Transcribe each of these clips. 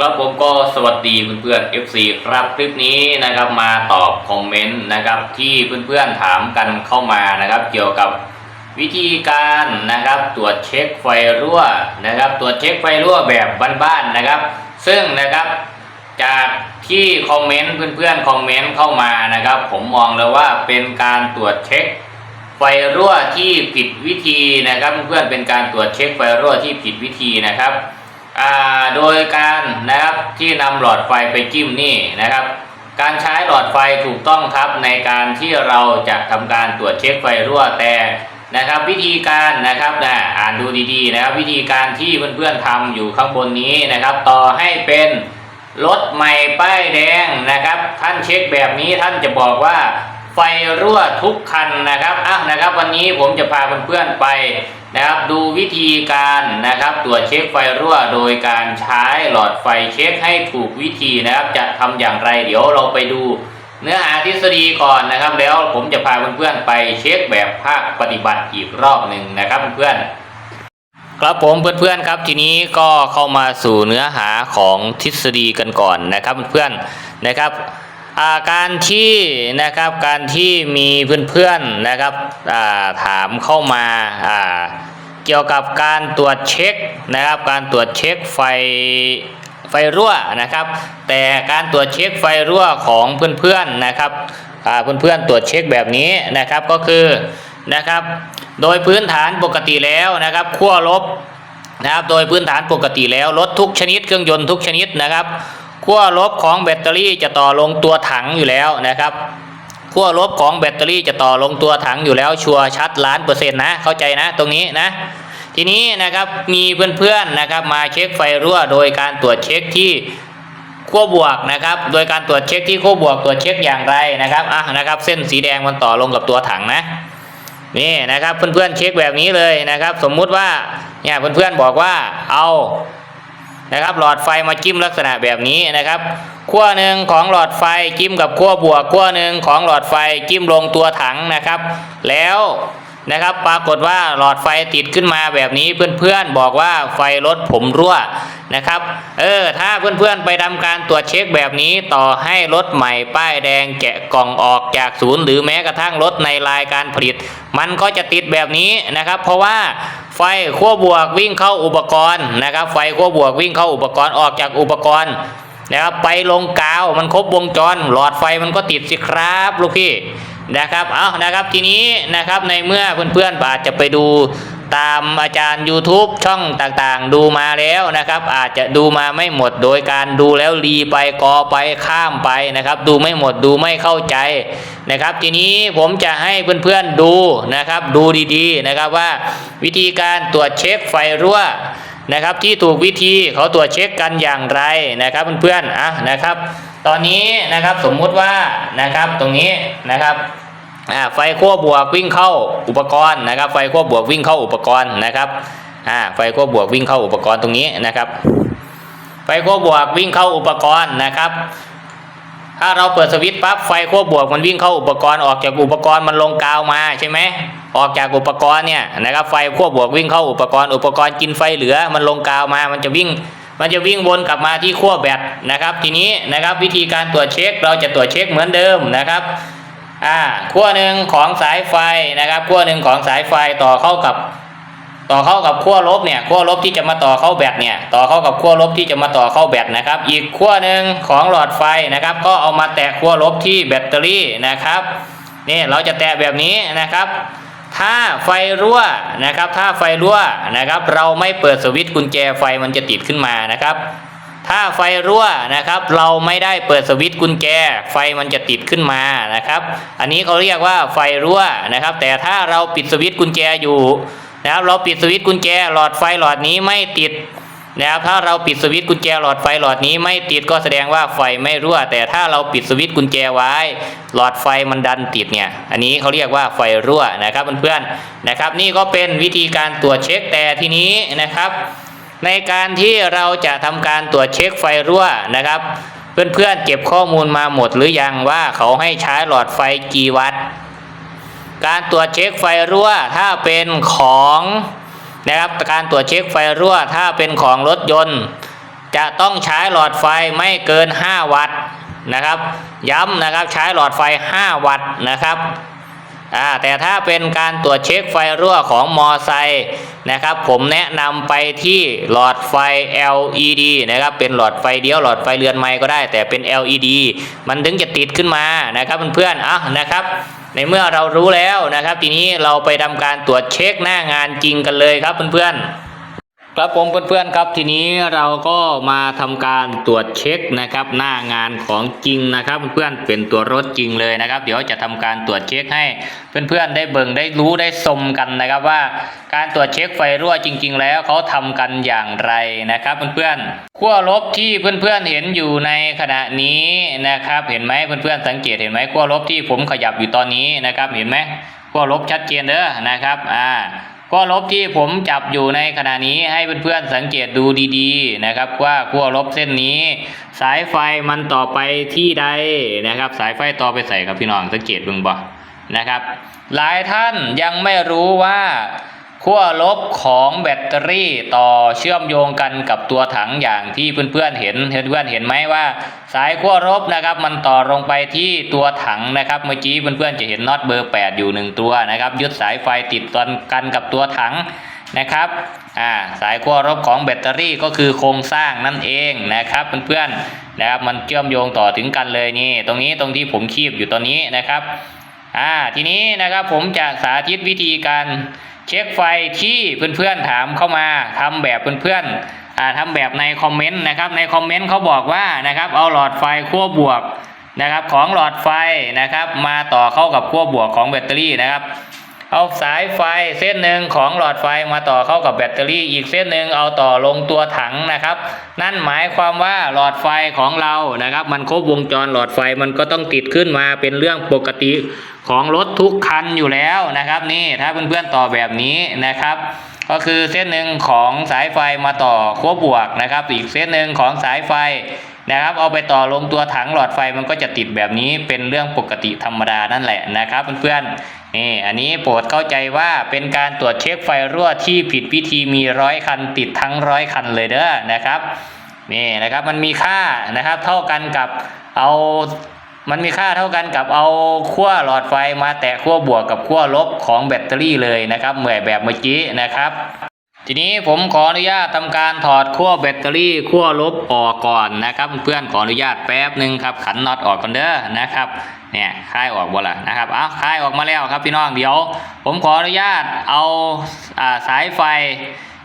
ครับผมก็สวัสดีเพื่อนๆ FC ครับคลิปนี้นะครับมาตอบคอมเมนต์นะครับที่เพื่อนๆถามกันเข้ามานะครับ เกี่ยวกับวิธีการนะครับตรวจเช็คไฟรั่วนะครับตรวจเช็คไฟรั่วแบบบ้านๆนะครับ ซึ่งนะครับจากที่คอมเมนต์เพื่อนๆคอมเมนต์เข้ามานะครับ ผมมองเลยว่าเป็นการตรวจเช็คไฟรั่วที่ผิดวิธีนะครับ เพื่อนๆเป็นการตรวจเช็คไฟรั่วที่ผิดวิธีนะครับ โดยการนะครับที่นำหลอดไฟไปจิ้มนี่นะครับ การใช้หลอดไฟถูกต้องครับในการที่เราจะทำการตรวจเช็คไฟรั่วแต่นะครับวิธีการนะครับนะอ่านดูดีๆนะครับวิธีการที่เพื่อนๆทำอยู่ข้างบนนี้นะครับ ต่อให้เป็นรถใหม่ป้ายแดงนะครับ ท่านเช็คแบบนี้ท่านจะบอกว่า ไฟรั่วทุกคันนะครับอะนะครับ วันนี้ผมจะพาเพื่อนๆไปนะครับดูวิธีการนะครับตรวจเช็คไฟรั่วโดยการใช้หลอดไฟเช็คให้ถูกวิธีนะครับ จะทำอย่างไรเดี๋ยวเราไปดูเนื้อหาทฤษฎีก่อนนะครับ แล้วผมจะพาเพื่อนๆไปเช็คแบบภาคปฏิบัติอีกรอบหนึ่งนะครับเพื่อนๆครับผมเพื่อนๆครับทีนี้ก็เข้ามาสู่เนื้อหาของทฤษฎีกันก่อนนะครับเพื่อนๆนะครับ การที่นะครับการที่มีเพื่อนๆนะครับาถามเข้ามาาเกี่ยวกับการตรวจเช็คนะครับ การตรวจเช็คไฟไฟรั่วนะครับ แต่การตรวจเช็คไฟรั่วของเพื่อนๆนะครับเพื่อนๆตรวจเช็คแบบนี้นะครับก็คือนะครับ โดยพื้นฐานปกติแล้วนะครับขั้วลบนะครับโดยพื้นฐานปกติแล้วรถทุกชนิดเครื่องยนต์ทุกชนิดนะครับ ขั้วลบของแบตเตอรี่จะต่อลงตัวถังอยู่แล้วนะครับขั้วลบของแบตเตอรี่จะต่อลงตัวถังอยู่แล้วชัวร์ชัดล้านเปอร์เซ็นต์นะเข้าใจนะตรงนี้นะทีนี้นะครับมีเพื่อนๆนะครับมาเช็คไฟรั่วโดยการตรวจเช็คที่ขั้วบวกนะครับ โดยการตรวจเช็คที่ขั้วบวกตรวจเช็คอย่างไรนะครับอะนะครับ เส้นสีแดงมันต่อลงกับตัวถังนะนี่นะครับเพื่อนๆเช็คแบบนี้เลยนะครับ สมมุติว่าเนี่ยเพื่อนๆบอกว่าเอา นะครับ หลอดไฟมาจิ้มลักษณะแบบนี้นะครับขั้วหนึ่งของหลอดไฟจิ้มกับขั้วบวกขั้วหนึ่งของหลอดไฟจิ้มลงตัวถังนะครับ แล้วนะครับปรากฏว่าหลอดไฟติดขึ้นมาแบบนี้เพื่อนๆบอกว่าไฟรถผมรั่วนะครับเออถ้าเพื่อนๆไปทำการตรวจเช็คแบบนี้ต่อให้รถใหม่ป้ายแดงแกะกล่องออกจากศูนย์ หรือแม้กระทั่งรถในรายการผลิต มันก็จะติดแบบนี้นะครับ เพราะว่า ไฟขั้วบวกวิ่งเข้าอุปกรณ์นะครับ ไฟขั้วบวกวิ่งเข้าอุปกรณ์ออกจากอุปกรณ์นะครับไปลงกาวมันครบวงจร หลอดไฟมันก็ติดสิครับลูกพี่นะครับเอานะครับทีนี้นะครับในเมื่อเพื่อนๆอาจจะไปดู ตามอาจารย์ YouTube ช่องต่างๆ ดูมาแล้วนะครับ อาจจะดูมาไม่หมดโดยการดูแล้วรีไปกอไปข้ามไปนะครับ ดูไม่หมดดูไม่เข้าใจนะครับ ทีนี้ผมจะให้เพื่อนๆดูนะครับ ดูดีๆนะครับว่าวิธีการตรวจเช็คไฟรั่วนะครับ ที่ถูกวิธีเขาตรวจเช็คกันอย่างไรนะครับเพื่อนๆอะนะครับ ตอนนี้นะครับสมมุติว่านะครับตรงนี้นะครับ อ่าไฟขั้วบวกวิ่งเข้าอุปกรณ์นะครับ ไฟขั้วบวกวิ่งเข้าอุปกรณ์นะครับอ่าไฟขั้วบวกวิ่งเข้าอุปกรณ์ตรงนี้นะครับ ไฟขั้วบวกวิ่งเข้าอุปกรณ์นะครับ ถ้าเราเปิดสวิตช์ปั๊บไฟขั้วบวกมันวิ่งเข้าอุปกรณ์ออกจากอุปกรณ์มันลงกาวมาใช่ไหมออกจากอุปกรณ์เนี่ยนะครับไฟขั้วบวกวิ่งเข้าอุปกรณ์อุปกรณ์กินไฟเหลือมันลงกาวมามันจะวิ่งมันจะวิ่งวนกลับมาที่ขั้วแบตนะครับ ทีนี้นะครับวิธีการตรวจเช็คเราจะตรวจเช็คเหมือนเดิมนะครับ อ่าขั้วหนึ่งของสายไฟนะครับขั้วหนึ่งของสายไฟต่อเข้ากับ ต่อเข้ากับขั้วลบเนี่ยขั้วลบที่จะมาต่อเข้าแบตเนี่ย ต่อเข้ากับขั้วลบที่จะมาต่อเข้าแบตนะครับ อีกขั้วหนึ่งของหลอดไฟนะครับ ก็เอามาแตะขั้วลบที่แบตเตอรี่นะครับนี่เราจะแตะแบบนี้นะครับ ถ้าไฟรั่วนะครับ ถ้าไฟรั่วนะครับ เราไม่เปิดสวิตช์กุญแจไฟมันจะติดขึ้นมานะครับ ถ้าไฟรั่วนะครับ เราไม่ได้เปิดสวิตช์กุญแจ ไฟมันจะติดขึ้นมานะครับ อันนี้เขาเรียกว่าไฟรั่วนะครับ แต่ถ้าเราปิดสวิตช์กุญแจอยู่นะครับ เราปิดสวิตช์กุญแจ หลอดไฟหลอดนี้ไม่ติดนะครับถ้าเราปิดสวิตช์กุญแจหลอดไฟหลอดนี้ไม่ติดก็แสดงว่าไฟไม่รั่ว แต่ถ้าเราปิดสวิตช์กุญแจไว้ หลอดไฟมันดันติดเนี่ยอันนี้เขาเรียกว่าไฟรั่วนะครับเพื่อนๆนะครับ นี่ก็เป็นวิธีการตรวจเช็คแต่ทีนี้นะครับ ในการที่เราจะทำการตรวจเช็คไฟรั่วนะครับ เพื่อนๆเก็บข้อมูลมาหมดหรือยังว่าเขาให้ใช้หลอดไฟกี่วัตต์การตรวจเช็คไฟรั่วถ้าเป็นของนะครับการตรวจเช็คไฟรั่วถ้าเป็นของรถยนต์ จะต้องใช้หลอดไฟไม่เกิน 5 วัตต์นะครับ ย้ำนะครับใช้หลอดไฟ 5 วัตต์นะครับ แต่ถ้าเป็นการตรวจเช็คไฟรั่วของมอไซค์นะครับ ผมแนะนำไปที่หลอดไฟ LED นะครับ เป็นหลอดไฟเดียวหลอดไฟเรือนไม้ก็ได้ แต่เป็น LED มันถึงจะติดขึ้นมานะครับเพื่อนๆอะนะครับในเมื่อเรารู้แล้วนะครับ ทีนี้เราไปทำการตรวจเช็คหน้างานจริงกันเลยครับเพื่อนๆ ครับผมเพื่อนๆครับทีนี้เราก็มาทำการตรวจเช็คนะครับ หน้างานของจริงนะครับเพื่อนๆเป็นตัวรถจริงเลยนะครับ เดี๋ยวจะทำการตรวจเช็คให้เพื่อนๆได้เบิ่งได้รู้ได้ชมกันนะครับว่า การตรวจเช็คไฟรั่วจริง ๆ แล้วเขาทำกันอย่างไรนะครับเพื่อนๆขั้วลบที่เพื่อนๆเห็นอยู่ในขณะนี้นะครับ เห็นไหมเพื่อนๆสังเกตเห็นไหมขั้วลบที่ผมขยับอยู่ตอนนี้นะครับ เห็นไหมขั้วลบชัดเจนเด้อนะครับอ่า ขั้วลบที่ผมจับอยู่ในขณะนี้ให้เพื่อนๆสังเกตดูดีๆนะครับว่าขั้วลบเส้นนี้ สายไฟมันต่อไปที่ใดนะครับ สายไฟต่อไปใส่ครับพี่น้องสังเกตบึ่งบ่นะครับ หลายท่านยังไม่รู้ว่า ขั้วลบของแบตเตอรี่ต่อเชื่อมโยงกันกับตัวถังอย่างที่เพื่อนๆเห็นเพื่อนๆเห็นไหมว่า สายขั้วลบนะครับ มันต่อลงไปที่ตัวถังนะครับเมื่อกี้เพื่อนๆจะเห็นน็อตเบอร์ 8 อยู่หนึ่งตัวนะครับ ยึดสายไฟติดกันกับตัวถังนะครับอ่าสายขั้วลบของแบตเตอรี่ก็คือโครงสร้างนั่นเองนะครับเพื่อนๆนะครับมันเชื่อมโยงต่อถึงกันเลยนี่ ตรงนี้ตรงที่ผมคีบอยู่ตอนนี้นะครับอ่าทีนี้นะครับผมจะสาธิตวิธีการ เช็คไฟที่เพื่อนๆถามเข้ามาทำแบบเพื่อนๆอ่าทำแบบในคอมเมนต์นะครับในคอมเมนต์เขาบอกว่านะครับเอาหลอดไฟขั้วบวกนะครับของหลอดไฟนะครับมาต่อเข้ากับขั้วบวกของแบตเตอรี่นะครับ เอาสายไฟเส้นหนึ่งของหลอดไฟมาต่อเข้ากับแบตเตอรี่ อีกเส้นหนึ่งเอาต่อลงตัวถังนะครับ นั่นหมายความว่าหลอดไฟของเรานะครับ มันครบวงจรหลอดไฟมันก็ต้องติดขึ้นมาเป็นเรื่องปกติของรถทุกคันอยู่แล้วนะครับ นี่ถ้าเพื่อนๆต่อแบบนี้นะครับ ก็คือเส้นหนึ่งของสายไฟมาต่อขั้วบวกนะครับ อีกเส้นหนึ่งของสายไฟนะครับเอาไปต่อลงตัวถังหลอดไฟมันก็จะติดแบบนี้เป็นเรื่องปกติธรรมดานั่นแหละนะครับเพื่อนๆ นี่อันนี้โปรดเข้าใจว่าเป็นการตรวจเช็คไฟรั่วที่ผิดวิธีมีร้อยคันติดทั้งร้อยคันเลยเด้อนะครับนี่นะครับมันมีค่านะครับเท่ากันกับเอามันมีค่าเท่ากันกับเอาขั้วหลอดไฟมาแตะขั้วบวกกับขั้วลบของแบตเตอรี่เลยนะครับเหมือนแบบเมื่อกี้นะครับ ทีนี้ผมขออนุญาตทำการถอดขั้วแบตเตอรี่ขั้วลบออกก่อนนะครับเพื่อนขออนุญาตแป๊บหนึ่งครับขันน็อตออกก่อนเด้อนะครับเนี่ยคลายออกบ่ละนะครับอ้าวคลายออกมาแล้วครับพี่น้องเดี๋ยว ผมขออนุญาตเอาอ่าสายไฟ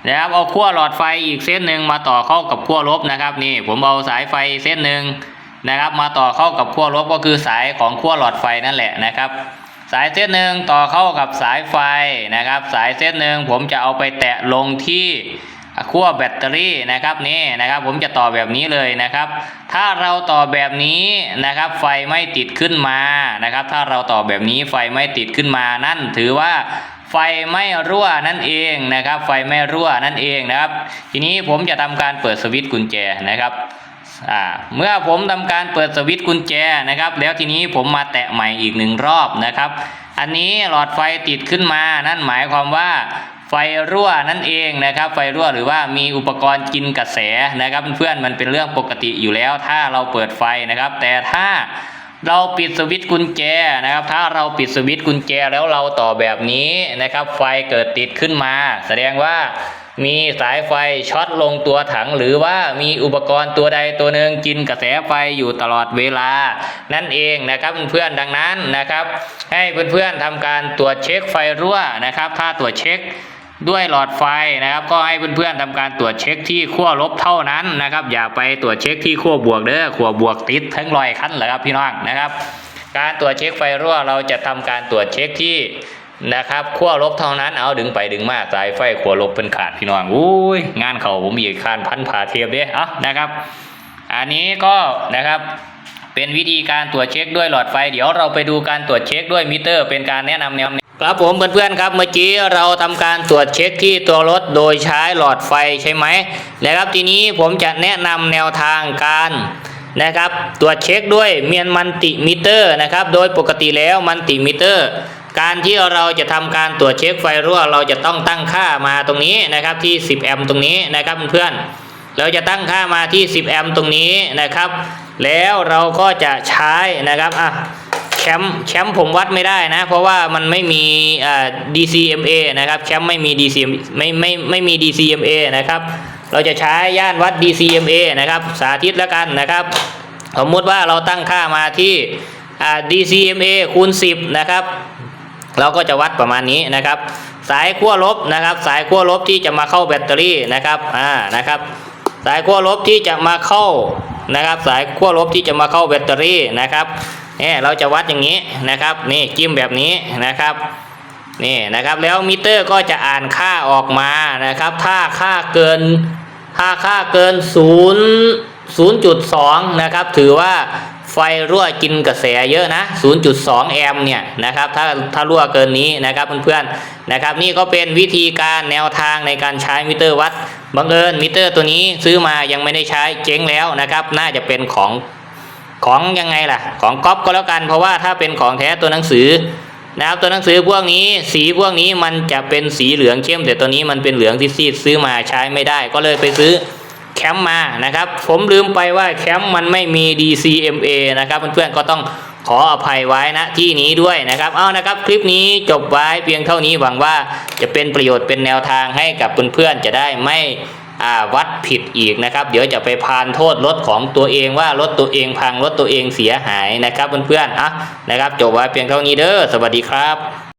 นะครับเอาขั้วหลอดไฟอีกเส้นหนึ่งมาต่อเข้ากับขั้วลบนะครับนี่ผมเอาสายไฟเส้นหนึ่งนะครับ มาต่อเข้ากับขั้วลบก็คือสายของขั้วหลอดไฟนั่นแหละนะครับ สายเส้นหนึ่งต่อเข้ากับสายไฟนะครับ สายเส้นหนึ่งผมจะเอาไปแตะลงที่ขั้วแบตเตอรี่นะครับนี่นะครับ ผมจะต่อแบบนี้เลยนะครับ ถ้าเราต่อแบบนี้นะครับ ไฟไม่ติดขึ้นมานะครับ ถ้าเราต่อแบบนี้ไฟไม่ติดขึ้นมานั่นถือว่าไฟไม่รั่วนั่นเองนะครับ ไฟไม่รั่วนั่นเองนะครับ ทีนี้ผมจะทำการเปิดสวิตช์กุญแจนะครับ อ่าเมื่อผมทำการเปิดสวิตช์กุญแจนะครับ แล้วทีนี้ผมมาแตะใหม่อีกหนึ่งรอบนะครับ อันนี้หลอดไฟติดขึ้นมานั่นหมายความว่าไฟรั่วนั่นเองนะครับ ไฟรั่วหรือว่ามีอุปกรณ์กินกระแสนะครับเพื่อนๆมันเป็นเรื่องปกติอยู่แล้ว ถ้าเราเปิดไฟนะครับ แต่ถ้าเราปิดสวิตช์กุญแจนะครับ ถ้าเราปิดสวิตช์กุญแจแล้วเราต่อแบบนี้นะครับ ไฟเกิดติดขึ้นมา แสดงว่า มีสายไฟช็อตลงตัวถัง หรือว่ามีอุปกรณ์ตัวใดตัวหนึ่งกินกระแสไฟอยู่ตลอดเวลา นั่นเองนะครับเพื่อนๆดังนั้นนะครับ ให้เพื่อนๆทำการตรวจเช็คไฟรั่วนะครับ ถ้าตรวจเช็คด้วยหลอดไฟนะครับ ก็ให้เพื่อนๆทำการตรวจเช็คที่ขั้วลบเท่านั้นนะครับ อย่าไปตรวจเช็คที่ขั้วบวกเด้อขั้วบวกติดทั้งรอยคันเหรอครับพี่น้องนะครับ การตรวจเช็คไฟรั่วเราจะทำการตรวจเช็คที่ นะครับขั้วลบเท่านั้นเอาดึงไปดึงมาสายไฟขั้วลบเป็นขาดพี่น้องอุ้ยงานเขาผมมีคานพันผ่าเทียบเด้เอะนะครับ อันนี้ก็นะครับเป็นวิธีการตรวจเช็คด้วยหลอดไฟ เดี๋ยวเราไปดูการตรวจเช็คด้วยมิเตอร์ เป็นการแนะนำแนวครับผมเพื่อนๆครับเมื่อกี้เราทำการตรวจเช็คที่ตัวรถโดยใช้หลอดไฟใช่ไหมนะครับทีนี้ผมจะแนะนำแนวทางการนะครับตรวจเช็คด้วยเมียนมันติมิเตอร์นะครับโดยปกติแล้วมันติมิเตอร์ การที่เราจะทำการตรวจเช็คไฟรั่ว เราจะต้องตั้งค่ามาตรงนี้นะครับที่ 10 แอมป์ตรงนี้นะครับเพื่อนเราจะตั้งค่ามาที่ 10 แอมป์ตรงนี้นะครับ แล้วเราก็จะใช้นะครับอะแชมป์แชมป์ผมวัดไม่ได้นะ เพราะว่ามันไม่มีอ่า DCMA นะครับแชมป์ไม่มี DC ไม่ไม่ไม่มี DCMA นะครับ เราจะใช้ย่านวัด DCMA นะครับ สาธิตแล้วกันนะครับสมมติว่าเราตั้งค่ามาที่อ่า DCMA คูณ 10 นะครับ เราก็จะวัดประมาณนี้นะครับ สายขั้วลบนะครับ สายขั้วลบที่จะมาเข้าแบตเตอรี่นะครับอ่านะครับ สายขั้วลบที่จะมาเข้านะครับ สายขั้วลบที่จะมาเข้าแบตเตอรี่นะครับเนี่ยเราจะวัดอย่างนี้นะครับนี่จิ้มแบบนี้นะครับนี่นะครับแล้วมิเตอร์ก็จะอ่านค่าออกมานะครับ ถ้าค่าเกินถ้าค่าเกิน 0 0.2 นะครับ ถือว่า ไฟรั่วกินกระแสเยอะนะ 0.2 แอมป์เนี่ยนะครับ ถ้าถ้ารั่วเกินนี้นะครับเพื่อนๆนะครับ นี่ก็เป็นวิธีการแนวทางในการใช้มิเตอร์วัด บังเอิญมิเตอร์ตัวนี้ซื้อมายังไม่ได้ใช้เจ๊งแล้วนะครับ น่าจะเป็นของของยังไงล่ะ ของก๊อปก็แล้วกัน เพราะว่าถ้าเป็นของแท้ตัวหนังสือนะครับตัวหนังสือพวกนี้สีพวกนี้มันจะเป็นสีเหลืองเข้ม แต่ตัวนี้มันเป็นเหลืองที่ซีดซื้อมาใช้ไม่ได้ ก็เลยไปซื้อ แคมป์มานะครับ ผมลืมไปว่าแคมป์มันไม่มี DCMA นะครับเพื่อนๆก็ต้องขออภัยไว้นะที่นี้ด้วยนะครับ เอานะครับ คลิปนี้จบไว้เพียงเท่านี้หวังว่าจะเป็นประโยชน์เป็นแนวทางให้กับเพื่อนๆจะได้ไม่อวัดผิดอีกนะครับ เดี๋ยวจะไปพานโทษรถของตัวเองว่ารถตัวเองพังรถตัวเองเสียหายนะครับเพื่อนๆอะนะครับจบไว้เพียงเท่านี้เด้อสวัสดีครับ